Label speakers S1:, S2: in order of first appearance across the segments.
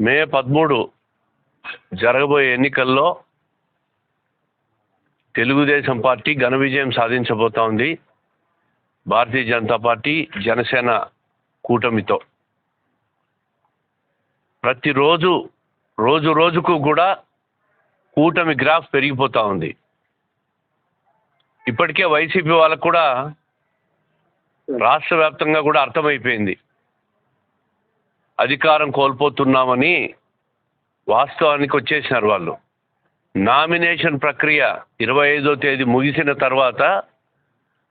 S1: మే పదమూడు జరగబోయే ఎన్నికల్లో తెలుగుదేశం పార్టీ ఘన విజయం సాధించబోతోంది భారతీయ జనతా పార్టీ జనసేన కూటమితో. ప్రతిరోజు రోజు రోజుకు కూడా కూటమి గ్రాఫ్ పెరిగిపోతూ ఉంది. ఇప్పటికే వైసీపీ వాళ్ళకు కూడా రాష్ట్ర వ్యాప్తంగా కూడా అర్థమైపోయింది. అధికారం కోల్పోతున్నామని వాస్తవానికి వచ్చేసినారు వాళ్ళు. నామినేషన్ ప్రక్రియ ఇరవై ఐదో తేదీ ముగిసిన తర్వాత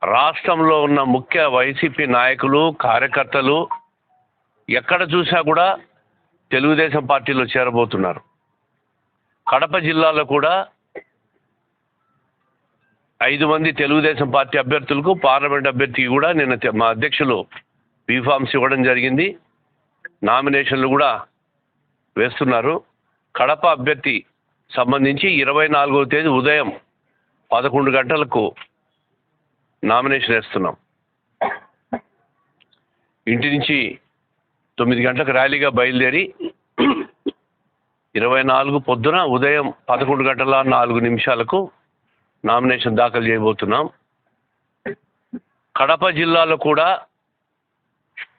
S1: రాష్ట్రంలో ఉన్న ముఖ్య వైసీపీ నాయకులు కార్యకర్తలు ఎక్కడ చూసినా కూడా తెలుగుదేశం పార్టీలో చేరబోతున్నారు. కడప జిల్లాలో కూడా ఐదు మంది తెలుగుదేశం పార్టీ అభ్యర్థులకు పార్లమెంట్ అభ్యర్థికి కూడా నిన్న మా అధ్యక్షులు బీఫామ్స్ ఇవ్వడం జరిగింది. నామినేషన్లు కూడా వేస్తున్నారు. కడప అభ్యర్థి సంబంధించి ఇరవై నాలుగవ తేదీ ఉదయం పదకొండు గంటలకు నామినేషన్ వేస్తున్నాం. ఇంటి నుంచి తొమ్మిది గంటలకు ర్యాలీగా బయలుదేరి ఇరవై నాలుగు పొద్దున ఉదయం పదకొండు గంటల నాలుగు నిమిషాలకు నామినేషన్ దాఖలు చేయబోతున్నాం. కడప జిల్లాలో కూడా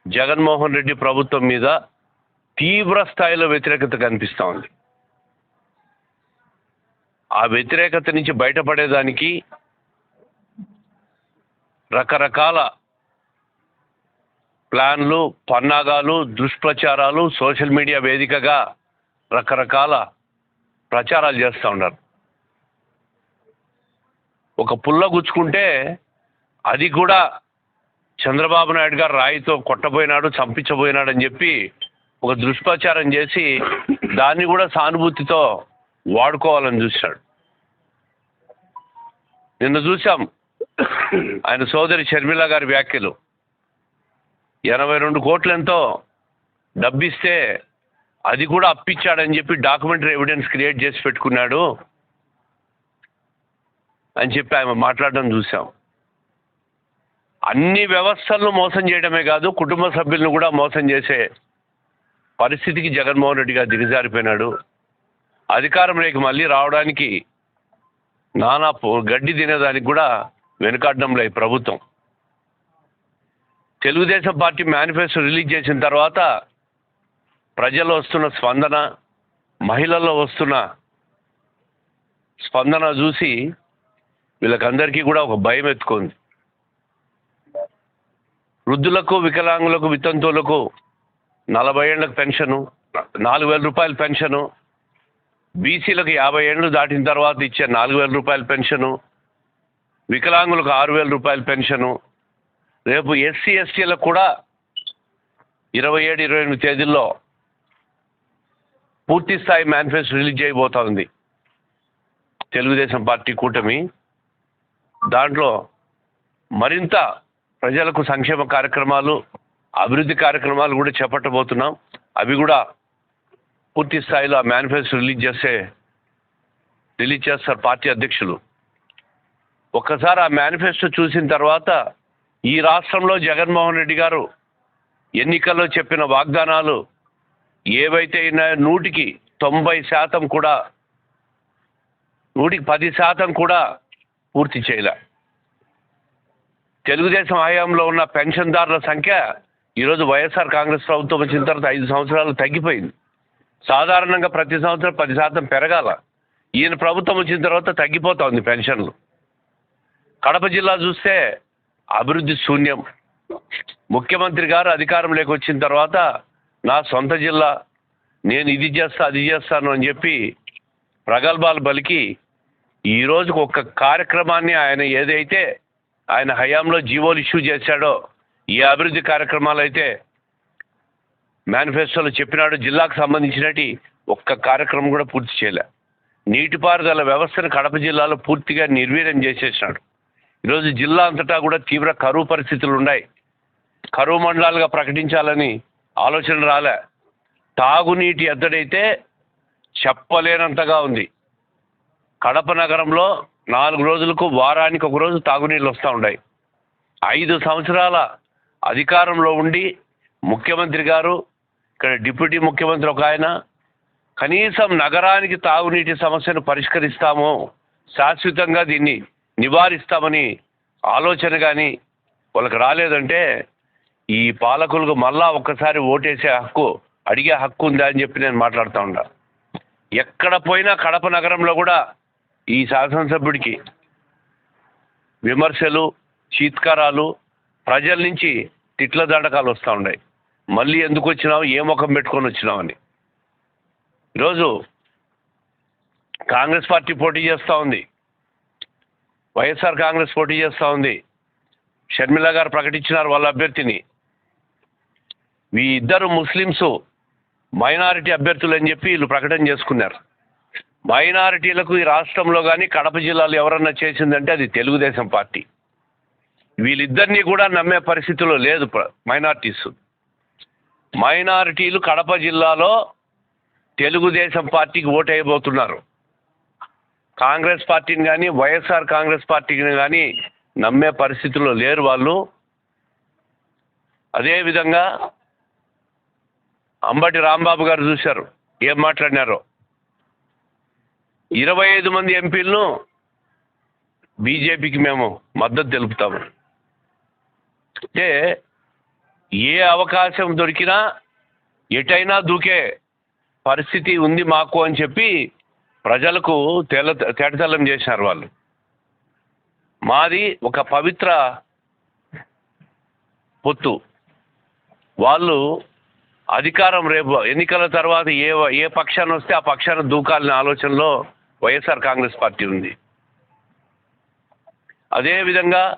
S1: జగన్మోహన్ రెడ్డి ప్రభుత్వం మీద తీవ్ర స్థాయిలో వ్యతిరేకత కనిపిస్తూ ఉంది. ఆ వ్యతిరేకత నుంచి బయటపడేదానికి రకరకాల ప్లాన్లు పన్నాగాలు దుష్ప్రచారాలు సోషల్ మీడియా వేదికగా రకరకాల ప్రచారాలు చేస్తూ ఉన్నారు. ఒక పుల్ల గుచ్చుకుంటే అది కూడా చంద్రబాబు నాయుడు గారు రాయితో కొట్టబోయినాడు చంపించబోయినాడు అని చెప్పి ఒక దుష్ప్రచారం చేసి దాన్ని కూడా సానుభూతితో వాడుకోవాలని చూశాడు. నిన్న చూసాం ఆయన సోదరి షర్మిల గారి వ్యాఖ్యలు. ఎనభై రెండు కోట్లెంతో డబ్బిస్తే అది కూడా అప్పిచ్చాడని చెప్పి డాక్యుమెంటరీ ఎవిడెన్స్ క్రియేట్ చేసి పెట్టుకున్నాడు అని చెప్పి ఆమె మాట్లాడడం చూసాం. అన్ని వ్యవస్థలను మోసం చేయడమే కాదు కుటుంబ సభ్యులను కూడా మోసం చేసే పరిస్థితికి జగన్మోహన్ రెడ్డి గారు దిగజారిపోయినాడు. అధికారంలోకి మళ్ళీ రావడానికి నానా గడ్డి తినేదానికి కూడా వెనుకాడడంలో ఈ ప్రభుత్వం. తెలుగుదేశం పార్టీ మేనిఫెస్టో రిలీజ్ చేసిన తర్వాత ప్రజల్లో వస్తున్న స్పందన మహిళల్లో వస్తున్న స్పందన చూసి వీళ్ళకందరికీ కూడా ఒక భయం ఎత్తుకుంది. వృద్ధులకు వికలాంగులకు వితంతువులకు నలభై ఏళ్ళకు పెన్షను నాలుగు వేల రూపాయల పెన్షను బీసీలకు యాభై ఏళ్ళు దాటిన తర్వాత ఇచ్చే నాలుగు వేల రూపాయల పెన్షను వికలాంగులకు ఆరు వేల రూపాయల పెన్షను. రేపు ఎస్సీ ఎస్టీలకు కూడా ఇరవై ఏడు ఇరవై ఎనిమిది తేదీల్లో పూర్తి స్థాయి మేనిఫెస్టో రిలీజ్ చేయబోతా తెలుగుదేశం పార్టీ కూటమి. దాంట్లో మరింత ప్రజలకు సంక్షేమ కార్యక్రమాలు అభివృద్ధి కార్యక్రమాలు కూడా చేపట్టబోతున్నాం. అవి కూడా పూర్తి స్థాయిలో ఆ మేనిఫెస్టో రిలీజ్ చేస్తే రిలీజ్ చేస్తారు పార్టీ అధ్యక్షులు. ఒక్కసారి ఆ మేనిఫెస్టో చూసిన తర్వాత ఈ రాష్ట్రంలో జగన్మోహన్ రెడ్డి గారు ఎన్నికల్లో చెప్పిన వాగ్దానాలు ఏవైతే ఉన్నాయో నూటికి తొంభై శాతం కూడా నూటికి పది శాతం కూడా పూర్తి చేయలే. తెలుగుదేశం హయాంలో ఉన్న పెన్షన్దారుల సంఖ్య ఈరోజు వైఎస్ఆర్ కాంగ్రెస్ ప్రభుత్వం వచ్చిన తర్వాత ఐదు సంవత్సరాలు తగ్గిపోయింది. సాధారణంగా ప్రతి సంవత్సరం పది శాతం పెరగాల. ఈయన ప్రభుత్వం వచ్చిన తర్వాత తగ్గిపోతా ఉంది పెన్షన్లు. కడప జిల్లా చూస్తే అభివృద్ధి శూన్యం. ముఖ్యమంత్రి గారు అధికారంలోకి వచ్చిన తర్వాత నా సొంత జిల్లా నేను ఇది చేస్తా అది చేస్తాను అని చెప్పి ప్రగల్భాలు పలికి ఈ రోజుకు ఒక్క కార్యక్రమాన్ని ఆయన ఏదైతే ఆయన హయాంలో జీవోలు ఇష్యూ చేశాడో ఈ అభివృద్ధి కార్యక్రమాలు అయితే మేనిఫెస్టోలో చెప్పినాడు జిల్లాకు సంబంధించినటి ఒక్క కార్యక్రమం కూడా పూర్తి చేయలే. నీటిపారుదల వ్యవస్థను కడప జిల్లాలో పూర్తిగా నిర్వీర్యం చేసేసినాడు. ఈరోజు జిల్లా అంతటా కూడా తీవ్ర కరువు పరిస్థితులు ఉన్నాయి. కరువు మండలాలుగా ప్రకటించాలని ఆలోచన రాలే. తాగునీటి ఎద్దడైతే చెప్పలేనంతగా ఉంది. కడప నగరంలో నాలుగు రోజులకు వారానికి ఒక రోజు తాగునీళ్ళు వస్తూ ఉన్నాయి. ఐదు సంవత్సరాల అధికారంలో ఉండి ముఖ్యమంత్రి గారు ఇక్కడ డిప్యూటీ ముఖ్యమంత్రి ఒక ఆయన కనీసం నగరానికి తాగునీటి సమస్యను పరిష్కరిస్తాము శాశ్వతంగా దీన్ని నివారిస్తామని ఆలోచన కానీ వాళ్ళకి రాలేదంటే ఈ పాలకులకు మళ్ళా ఒక్కసారి ఓటేసే హక్కు అడిగే హక్కు ఉందా అని చెప్పి నేను మాట్లాడుతూ ఉండా ఎక్కడ పోయినా కడప నగరంలో కూడా ఈ శాసనసభ్యుడికి విమర్శలు చీత్కారాలు ప్రజల నుంచి తిట్ల దండకాలు వస్తూ ఉన్నాయి. మళ్ళీ ఎందుకు వచ్చినావు? ఏ ముఖం పెట్టుకొని వచ్చినావని ఈరోజు కాంగ్రెస్ పార్టీ పోటీ చేస్తూ ఉంది. వైఎస్ఆర్ కాంగ్రెస్ పోటీ చేస్తూ ఉంది. షర్మిల గారు ప్రకటించినారు వాళ్ళ అభ్యర్థిని. ఈ ఇద్దరు ముస్లిమ్స్ మైనారిటీ అభ్యర్థులు అని చెప్పి వీళ్ళు ప్రకటన చేసుకున్నారు. మైనారిటీలకు ఈ రాష్ట్రంలో కానీ కడప జిల్లాలో ఎవరన్నా చేసిందంటే అది తెలుగుదేశం పార్టీ. వీళ్ళిద్దరినీ కూడా నమ్మే పరిస్థితిలో లేదు మైనారిటీస్. మైనారిటీలు కడప జిల్లాలో తెలుగుదేశం పార్టీకి ఓటు కాంగ్రెస్ పార్టీని కానీ వైఎస్ఆర్ కాంగ్రెస్ పార్టీని కానీ నమ్మే పరిస్థితుల్లో లేరు వాళ్ళు. అదేవిధంగా అంబటి రాంబాబు గారు చూశారు ఏం మాట్లాడినారో. ఇరవై ఐదు మంది ఎంపీలను బీజేపీకి మేము మద్దతు తెలుపుతాము. అంటే ఏ అవకాశం దొరికినా ఎటైనా దూకే పరిస్థితి ఉంది మాకు అని చెప్పి ప్రజలకు తెల్ల తేటతెల్లం చేశారు వాళ్ళు. మాది ఒక పవిత్ర పొత్తు. వాళ్ళు అధికారం రేపు ఎన్నికల తర్వాత ఏ ఏ పక్షాన్ని వస్తే ఆ పక్షాన్ని దూకాలనే ఆలోచనలో వైఎస్ఆర్ కాంగ్రెస్ పార్టీ ఉంది. అదేవిధంగా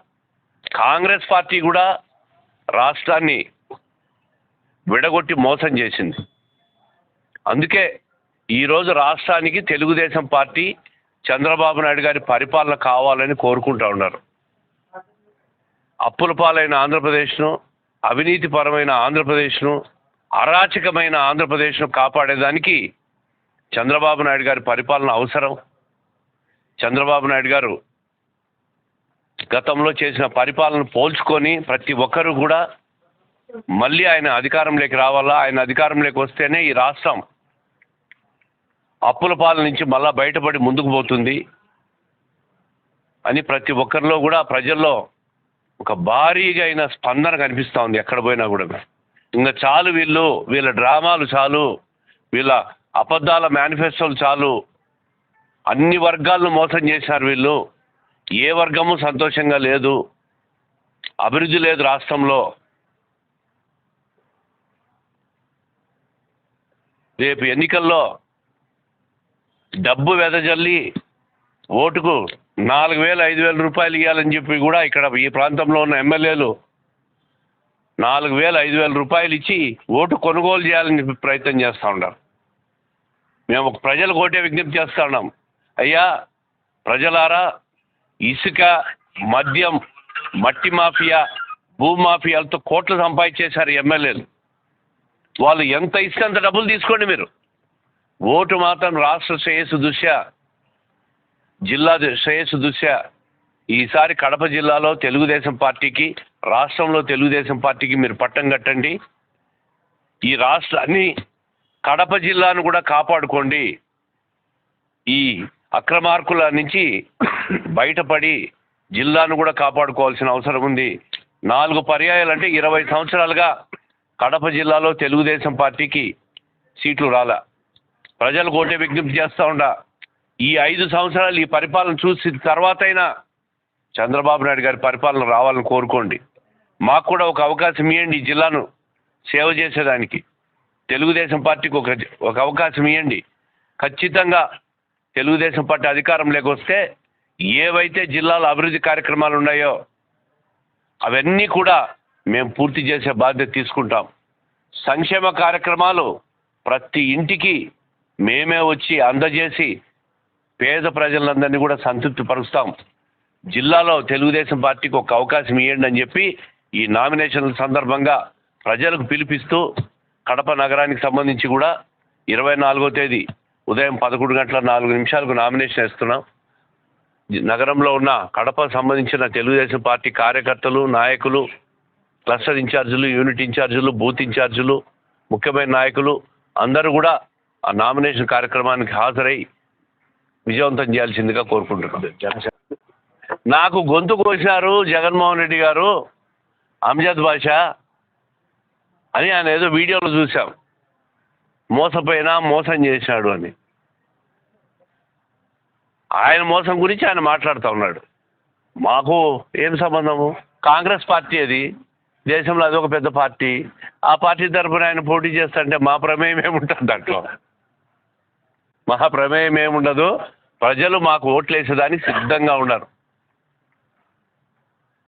S1: కాంగ్రెస్ పార్టీ కూడా రాష్ట్రాన్ని విడగొట్టి మోసం చేసింది. అందుకే ఈరోజు రాష్ట్రానికి తెలుగుదేశం పార్టీ చంద్రబాబు నాయుడు గారి పరిపాలన కావాలని కోరుకుంటా ఉన్నారు. అప్పుల పాలైన ఆంధ్రప్రదేశ్ను అవినీతిపరమైన ఆంధ్రప్రదేశ్ను అరాచకమైన ఆంధ్రప్రదేశ్ను కాపాడేదానికి చంద్రబాబు నాయుడు గారి పరిపాలన అవసరం. చంద్రబాబు నాయుడు గారు గతంలో చేసిన పరిపాలన పోల్చుకొని ప్రతి ఒక్కరూ కూడా మళ్ళీ ఆయన అధికారంలోకి రావాలా? ఆయన అధికారంలోకి వస్తేనే ఈ రాష్ట్రం అప్పుల పాల నుంచి మళ్ళా బయటపడి ముందుకు పోతుంది అని ప్రతి ఒక్కరిలో కూడా ప్రజల్లో ఒక భారీగా అయిన స్పందన కనిపిస్తూ ఉంది. ఎక్కడ పోయినా కూడా ఇంకా చాలు వీళ్ళు వీళ్ళ డ్రామాలు చాలు వీళ్ళ అబద్ధాల మేనిఫెస్టోలు చాలు. అన్ని వర్గాలను మోసం చేశారు వీళ్ళు. ఏ వర్గము సంతోషంగా లేదు. అభివృద్ధి లేదు రాష్ట్రంలో. రేపు ఎన్నికల్లో డబ్బు వెదజల్లి ఓటుకు నాలుగు వేలు ఐదు వేల రూపాయలు ఇవ్వాలని చెప్పి కూడా ఇక్కడ ఈ ప్రాంతంలో ఉన్న ఎమ్మెల్యేలు నాలుగు వేలు ఐదు వేల రూపాయలు ఇచ్చి ఓటు కొనుగోలు చేయాలని చెప్పి ప్రయత్నం చేస్తూ ఉన్నారు. మేము ఒక ప్రజలకు ఓటే విజ్ఞప్తి చేస్తూ ఉన్నాం. అయ్యా ప్రజలారా ఇసుక మద్యం మట్టి మాఫియా భూ మాఫియాలతో కోట్లు సంపాదించేశారు ఎమ్మెల్యేలు. వాళ్ళు ఎంత ఇస్తే అంత డబ్బులు తీసుకోండి మీరు. ఓటు మాత్రం రాష్ట్ర శ్రేయస్సు దృష్ట్యా జిల్లా శ్రేయస్సు దృష్ట్యా ఈసారి కడప జిల్లాలో తెలుగుదేశం పార్టీకి రాష్ట్రంలో తెలుగుదేశం పార్టీకి మీరు పట్టం కట్టండి. ఈ రాష్ట్రాన్ని కడప జిల్లాను కూడా కాపాడుకోండి. ఈ అక్రమార్కుల నుంచి బయటపడి జిల్లాను కూడా కాపాడుకోవాల్సిన అవసరం ఉంది. నాలుగు పర్యాయాలు అంటే ఇరవై సంవత్సరాలుగా కడప జిల్లాలో తెలుగుదేశం పార్టీకి సీట్లు రాలా. ప్రజలకు ఒకటే విజ్ఞప్తి చేస్తూ ఉండా. ఈ ఐదు సంవత్సరాలు ఈ పరిపాలన చూసి తర్వాతైనా చంద్రబాబు నాయుడు గారి పరిపాలన రావాలని కోరుకోండి. మాకు కూడా ఒక అవకాశం ఇవ్వండి ఈ జిల్లాను సేవ చేసేదానికి. తెలుగుదేశం పార్టీకి ఒక ఒక అవకాశం ఇవ్వండి ఖచ్చితంగా తెలుగుదేశం పార్టీ అధికారం లేకొస్తే ఏవైతే జిల్లాలో అభివృద్ధి కార్యక్రమాలు ఉన్నాయో అవన్నీ కూడా మేము పూర్తి చేసే బాధ్యత తీసుకుంటాం. సంక్షేమ కార్యక్రమాలు ప్రతి ఇంటికి మేమే వచ్చి అందజేసి పేద ప్రజలందరినీ కూడా సంతృప్తి పరుస్తాం జిల్లాలో తెలుగుదేశం పార్టీకి ఒక అవకాశం ఇవ్వండి అని చెప్పి ఈ నామినేషన్ల సందర్భంగా ప్రజలకు పిలిపిస్తూ కడప నగరానికి సంబంధించి కూడా ఇరవై నాలుగో తేదీ ఉదయం పదకొండు గంటల నాలుగు నిమిషాలకు నామినేషన్ ఇస్తున్నాం నగరంలో ఉన్న కడప సంబంధించిన తెలుగుదేశం పార్టీ కార్యకర్తలు నాయకులు క్లస్టర్ ఇన్ఛార్జీలు యూనిట్ ఇన్ఛార్జీలు బూత్ ఇన్ఛార్జీలు ముఖ్యమైన నాయకులు అందరూ కూడా ఆ నామినేషన్ కార్యక్రమానికి హాజరై విజయవంతం చేయాల్సిందిగా కోరుకుంటున్నాను. నాకు గొంతు కోసినారు జగన్మోహన్ రెడ్డి గారు అమ్జద్ బాషా అని ఆయన ఏదో వీడియోలో చూసాం మోసపోయినా మోసం చేశాడు అని. ఆయన మోసం గురించి ఆయన మాట్లాడుతూ ఉన్నాడు. మాకు ఏం సంబంధము? కాంగ్రెస్ పార్టీ అది. దేశంలో అదొక పెద్ద పార్టీ. ఆ పార్టీ తరఫున ఆయన పోటీ చేస్తుంటే మా ప్రమేయం ఏముంటుంది దాంట్లో? మహా ప్రమేయం ఏముండదు. ప్రజలు మాకు ఓట్లు వేసేదానికి సిద్ధంగా ఉన్నారు.